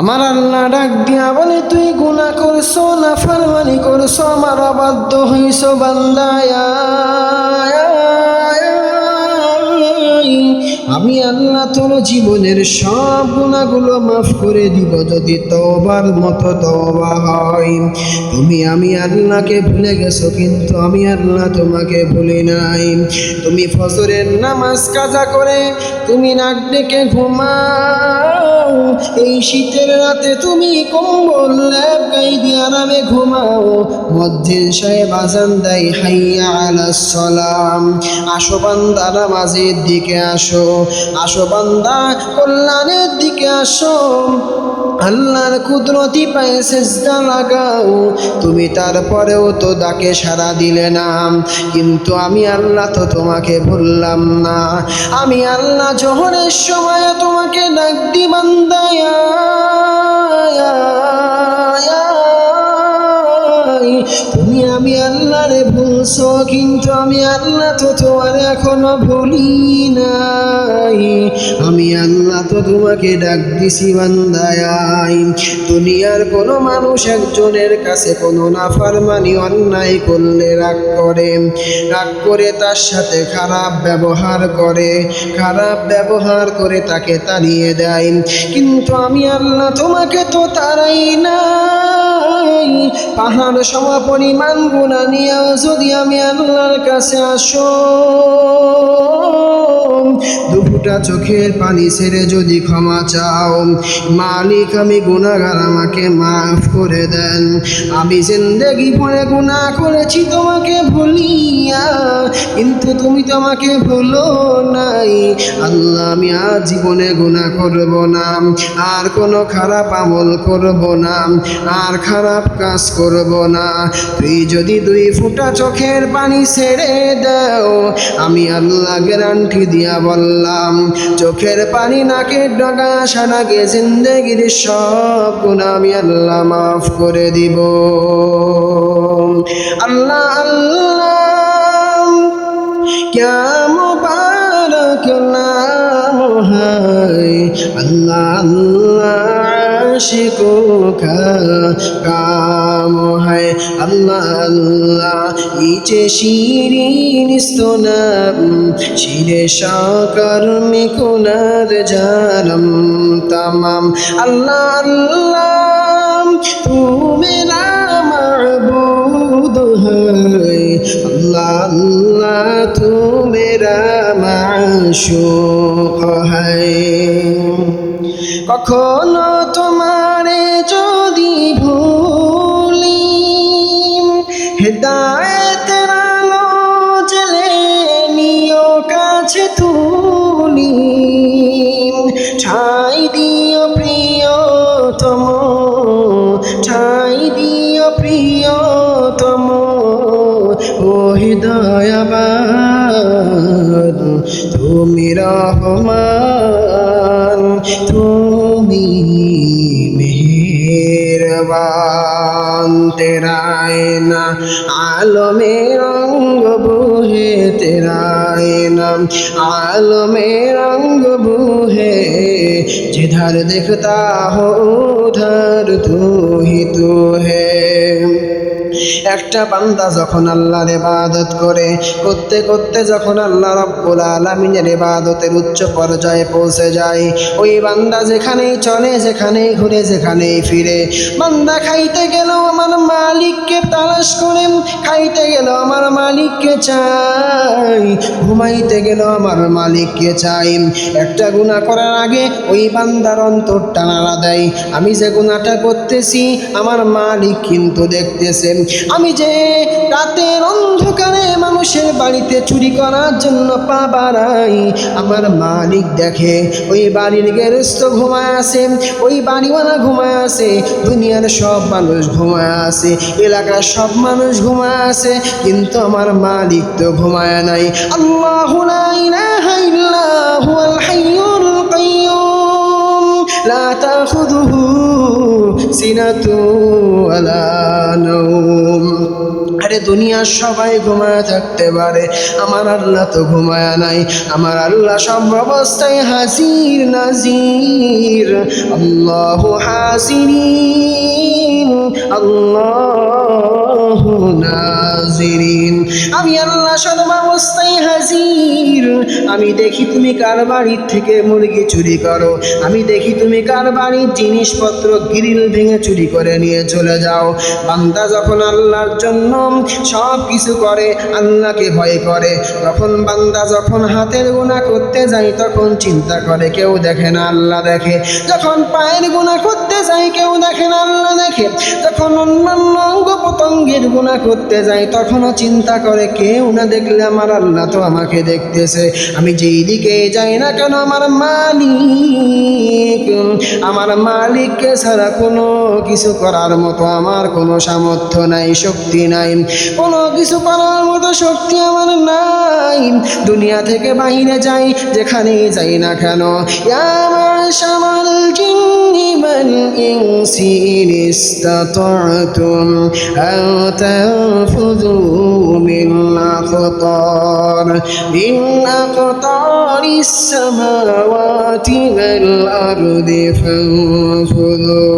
আমার আল্লাহ ডাক দিয়া বলে, তুই গুণা করছ না, ফারমানি করছ, আমার অবাধ্য হইছ বান্দায়। আমি আল্লাহ তোর জীবনের সব গুণাগুলো মাফ করে দিব যদি তওবার মতো তওবা হয়। তুমি আমি আল্লাহকে ভুলে গেছো, কিন্তু আমি আল্লাহ তোমাকে ভুলি নাই। তুমি ফজরের নামাজ কাজা করে তুমি নাক ডেকে ঘুমাও। এই শীতের রাতে তুমি কম্বল ল্যাব গাই দিয়ে আরামে ঘুমাও। মসজিদ সাহেব আজান দেয়, হাইয়া আলাস সালাম। আসো বান্দা নামাজের দিকে আসো। আসো বান্দা, কল্যাণের দিকে আসো। আল্লাহর কুদরতি পায়ে সেজদা লাগাও। তুমি তারপরেও তো তাকে সাড়া দিলে না। কিন্তু আমি আল্লাহ তো তোমাকে ভুললাম না। আমি আল্লাহ জোহরের সময় তোমাকে ডাক দি বান্দায়া। তুমি আমি আল্লাহরে ভুলছো, কিন্তু আমি আল্লাহ তো তোমার এখনও ভুলি নাই। আমি আল্লাহ তো তোমাকে ডাক দিছি বান্দায়। দুনিয়ার কোনো মানুষ একজনের কাছে কোনো নাফারমানি, অন্যায় করলে রাগ করে। রাগ করে তার সাথে খারাপ ব্যবহার করে। খারাপ ব্যবহার করে তাকে তাড়িয়ে দেয়। কিন্তু আমি আল্লাহ তোমাকে তো তারাই নাই পাহাড় সম পরিমাণ গুণা নিয়েও যদি আমি আল্লাহর কাছে আসো। দুপুটা চোখের পানি ছেড়ে যদি ক্ষমা চাও। মালিক, আমি গুণাগার আমাকে মাফ করে দেন। আমি জিন্দেগি পরে গুণা করেছি, তোমাকে ভুলিয়া। কিন্তু তুমি তো আমাকে ভুলো নাই। আল্লাহ, আমি আর জীবনে গুণা করব না। আর কোনো খারাপ আমল করব না। আর খারাপ কাজ করব না। তুই যদি দুই ফুটা চোখের পানি ছেড়ে দাও, আমি আল্লাহ গ্যারান্টি দিয়া দিয়া বললাম, চোখের পানি নাকে ডগা, সানাকে জিন্দগির সব আমি আল্লাহ মাফ করে দিব। আল্লাহ আল্লাহ কেম পার নাম আল্লাহ আল্লাহ। आशिकों का काम है अल्लाह अल्लाह ইচে শিরিন স্তনাম শিরে সাকর মিকুনার জানম তামাম আল্লাহ আল্লাহ তু মেরা মাবুদ है अल्लाह अल्लाह तू मेरा माशूक है কখনো কাছে তুলি ঠাই দিও প্রিয়তম ঠাই দিও প্রিয়তম ও হৃদয়াবাদ তুমি রহমান তুমি মেহেরবান। তেরায় না, আলমে রঙ্গ বুহে তেরায় না। আলমে রঙ্গ বুহে যেধার দেখতা হো উধার তু তু হে। একটা বান্দা যখন আল্লাহর ইবাদত করে, করতে করতে যখন আল্লাহ রাব্বুল আলামিনের ইবাদতের উচ্চ পর্যায়ে পৌঁছে যায়, ওই বান্দা যেখানেই চলে, যেখানেই ঘুরে, যেখানেই ফিরে। বান্দা খাইতে গেল আমার মালিককে তালাশ করে, খাইতে গেল আমার মালিককে চাই, ঘুমাইতে গেল আমার মালিককে চাই। একটা গুণা করার আগে ওই বান্দার অন্তরটা নাড়া দেয়। আমি যে গুণাটা করতেছি, আমার মালিক কিন্তু দেখতেছেন আমি যে রাতের অন্ধকারে মানুষের বাড়িতে চুরি করার জন্য পা বাড়াই, আমার মালিক দেখে ওই বাড়ির গেরস্ত ঘুমায় আসে ওই বাড়িওয়ালা ঘুমায় আসে দুনিয়ার সব মানুষ ঘুমায় আসে এলাকার সব মানুষ ঘুমায় আসে কিন্তু আমার মালিক তো ঘুমায় নাই। আল্লাহ ইলাহা ইল্লাহু আল কাইয়ুম লা তাখুদ সিনাতু আলা নৌম আরে দুনিয়ার সবাই ঘুমায় থাকতে পারে, আমার আল্লাহ তো ঘুমায় নাই, আমার আল্লাহ সব অবস্থায় হাসির নাজির। আল্লাহ হাসির আল্লাহ নাজিরিন আমি আল্লাহ সব অবস্থায় হাজির। আমি দেখি তুমি কার বাড়ির থেকে মুরগি চুরি করো। আমি দেখি তুমি কার বাড়ির জিনিসপত্র গ্রিল ভেঙে চুরি করে নিয়ে চলে যাও। বান্দা যখন আল্লাহর জন্য সব কিছু করে, আল্লাহকে ভয় করে, তখন বান্দা যখন হাতের গুণা করতে যায়, তখন চিন্তা করে, কেউ দেখে না, আল্লাহ দেখে। যখন পায়ের গুণা করতে যায়, কেউ দেখে না, আল্লাহ দেখে। তখন অন্যান্য অঙ্গ প্রত্যঙ্গের গুণা করতে করতে যাই, তখনও চিন্তা করে কেউ না দেখলে আমার আল্লাহ তো আমাকে দেখতেছে। আমি যেই দিকে যাই না কেন, আমার মালিক, আমার মালিককে ছাড়া কোনো কিছু করার মতো আমার কোনো সামর্থ্য নাই, শক্তি নাই। কোনো কিছু করার মতো শক্তি আমার নাই। দুনিয়া থেকে বাহিরে যাই, যেখানেই যাই না কেন। আমার সামাল জিন্নি إن استطعتم أن تنفذوا من أقطار من أقطار السماوات والأرض فانفذوا.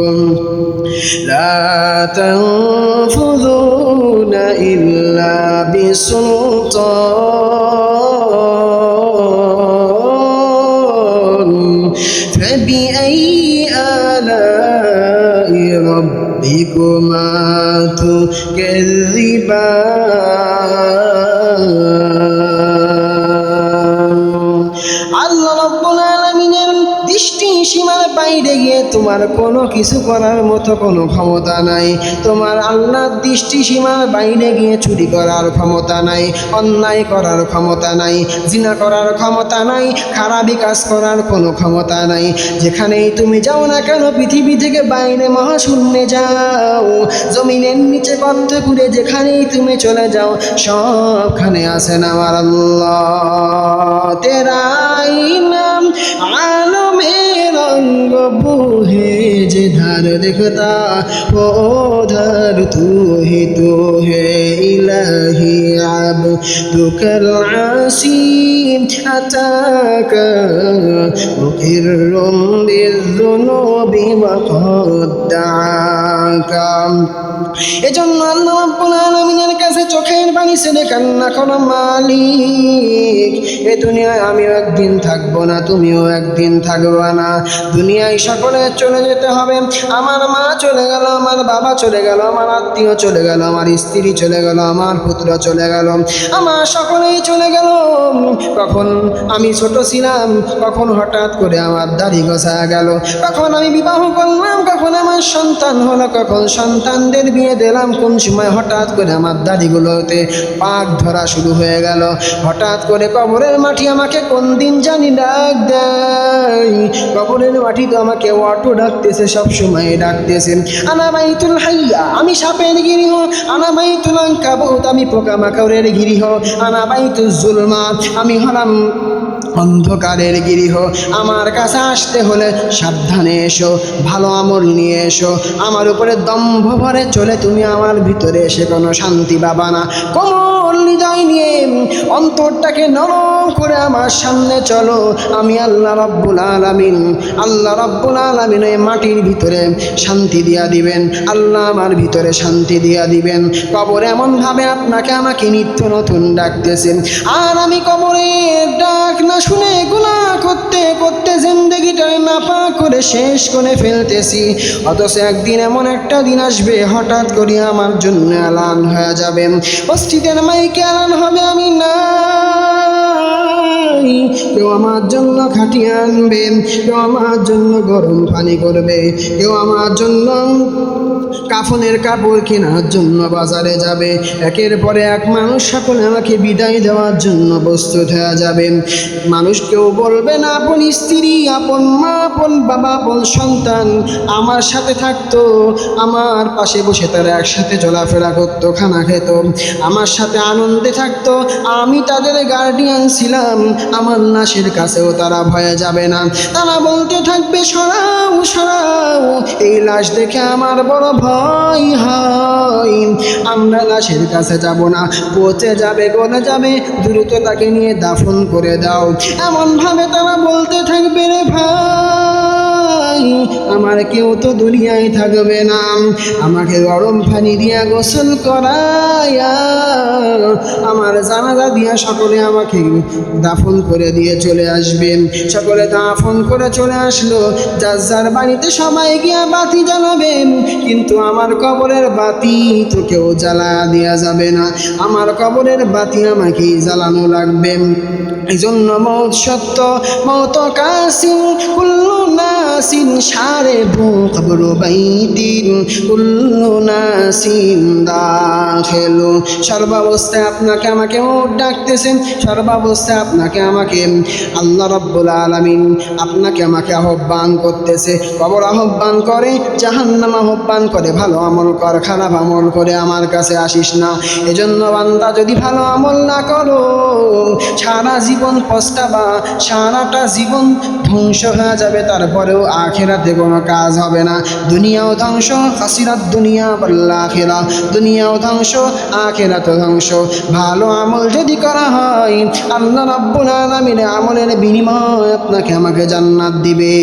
لا تنفذون إلا بسلطان فبأي آلاء ربكما تكذبان আল্লাহ রব্বুল আলামিনের দৃষ্টি সীমার বাইরে গিয়ে তোমার কোনো কিছু করার মতো কোনো ক্ষমতা নাই। তোমার আল্লাহর দৃষ্টি সীমার বাইরে গিয়ে চুরি করার ক্ষমতা নাই, অন্যায় করার ক্ষমতা নাই, জিনা করার ক্ষমতা নাই খারাপি কাজ করার কোনো ক্ষমতা নাই। যেখানেই তুমি যাও না কেন, পৃথিবী থেকে বাইরে মহাশূন্যে যাও। জমিনের নিচে গর্ত করে যেখানেই তুমি চলে যাও, সবখানে আছেন আমার আল্লাহ। তেরাই নাম আলমে রঙ্গ বুহে যে ধার দেখতা ও ধার তু হি তু হে ইলাহি আব তুকল আসিম আতাকা মুকিরুম বিজুনুবি وقد دعاك এজন্য আল্লাহ রাব্বুল আলামিনের কাছে চোখের পানি ছেড়ে কান্না করো মালিক এ দুনিয়ায় আমিও একদিন থাকবো না তুমিও একদিন থাকবা না দুনিয়ায় সকলে চলে যেতে হবে আমার মা চলে গেল, আমার বাবা চলে গেল, আমার আত্মীয় চলে গেল, আমার স্ত্রী চলে গেল, আমার পুত্র চলে গেল, আমার সকলেই চলে গেল। কখন আমি ছোট ছিলাম, কখন হঠাৎ করে আমার দাড়ি গোছা গেল, কখন আমি বিবাহ করলাম, কখন আমার সন্তান হলো, কখন সন্তানদের বিয়ে দিলাম, কোন সময় হঠাৎ করে আমার দাড়িগুলোতে পাক ধরা শুরু হয়ে গেল, হঠাৎ করে কবরের মাটি আমাকে কোন দিন জানি ডাক দেয়, কবরের মাটি তো আমাকে অটো ডাকতেছে সব সময় ডাকতেছেন, আনা বাইতুল হাইয়া, আমি সাপের গিরিহ আনা বাইতুল আঙ্কাবুত, আমি পোকামাকড়ের গিরিহ আনা বাইতুল জুলমা, আমি হলাম অন্ধকারের গৃহ। আমার কাছে আসতে হলে সাবধানে এসো, ভালো আমল নিয়ে এসো। আমার উপরে দম্ভ ভরে চলে তুমি আমার ভিতরে এসে কোনো শান্তি পাবা না। কোমল হৃদয় নিয়ে অন্তরটাকে নরম করে আমার সামনে চলো। আমি আল্লাহ রব্বুল আলামিন। আল্লাহ রব্বুল আলামিন ওই মাটির ভিতরে শান্তি দিয়া দিবেন। আল্লাহ আমার ভিতরে শান্তি দিয়া দিবেন। কবর এমনভাবে আপনাকে আমাকে নিত্য নতুন ডাকতেছেন আর আমি কবরের ডাক না শুনে গুলা করতে করতে জিন্দগিটারে নাপা করে শেষ করে ফেলতেছি। অথচ একদিন এমন একটা দিন আসবে, হঠাৎ করে আমার জন্য এলান হয়ে যাবে। মসজিদের মাইকে এলান হবে আমি না কেউ আমার জন্য খাটিয়ে আনবে, কেউ আমার জন্য গরম পানি করবে, কেউ আমার জন্য কাফনের কাপড় কেনার জন্য বাজারে যাবে। একের পরে এক মানুষ সকলে আমাকে বিদায় দেওয়ার জন্য প্রস্তুত হয়ে যাবে। মানুষ কেউ বলবে না, আপন স্ত্রী, আপন মা, আপন বাবা, আপন সন্তান, আমার সাথে থাকতো, আমার পাশে বসে তারা একসাথে চলাফেরা করতো, খানা খেত, আমার সাথে আনন্দে থাকতো, আমি তাদের গার্ডিয়ান ছিলাম, আমার লাশের কাছেও তারা ভয়ে যাবে না। তারা বলতে থাকবে, সরাও সরাও, এই লাশ দেখে আমার বড় ভয় হয় আমরা লাশের কাছে যাব না, পচে যাবে, গলে যাবে। দ্রুত তাকে নিয়ে দাফন করে দাও। এমনভাবে তারা বলতে থাকবে রে ভাই। আমার কেউ তো দুনিয়ায় থাকবে না। আমাকে গরম পানি দিয়া গোসল করায়া আমার জানাজা দিয়া সকলে আমাকে দাফন করে দিয়ে চলে আসবেন সকলে দাফন করে চলে আসলো। যার যার বাড়িতে সবাই গিয়া বাতি জ্বালাবেন কিন্তু আমার কবরের বাতি তো কেউ জ্বালা দেওয়া যাবে না। আমার কবরের বাতি আমাকেই জ্বালানো লাগবে। এই জন্য মৌত সত্য, মৌত কাসিন কুল্লু নাসিন সারে বু কবর বাইতিন, কুল্লু নাসিন দাখেলু। সর্বাবস্থায় আপনাকে আমাকে ডাকতেছেন, সর্বাবস্থায় আপনাকে আমাকে আল্লাহ রব্বুল আলামিন আপনাকে আমাকে আহ্বান করতেছে। কবর আহ্বান করে, জাহান্নাম আহ্বান করে, ভালো আমল কর, খারাপ আমল করে আমার কাছে আসিস না। এজন্য বান্দা, যদি ভালো আমল না করো, সারা জীবন পস্তাবা, সারাটা জীবন ধ্বংস হয়ে যাবে, তারপরেও আখেরাতে কোনো কাজ হবে না। দুনিয়াও ধ্বংস হাসিরাত দুনিয়া পাল্লা আখেরা দুনিয়াও ধ্বংস আখেরাত ধ্বংস। ভালো আমল যদি করা হয়, আল্লাহ রাব্বুল আলামিন আমলের বিনিময় আপনাকে আমাকে জান্নাত দিবে।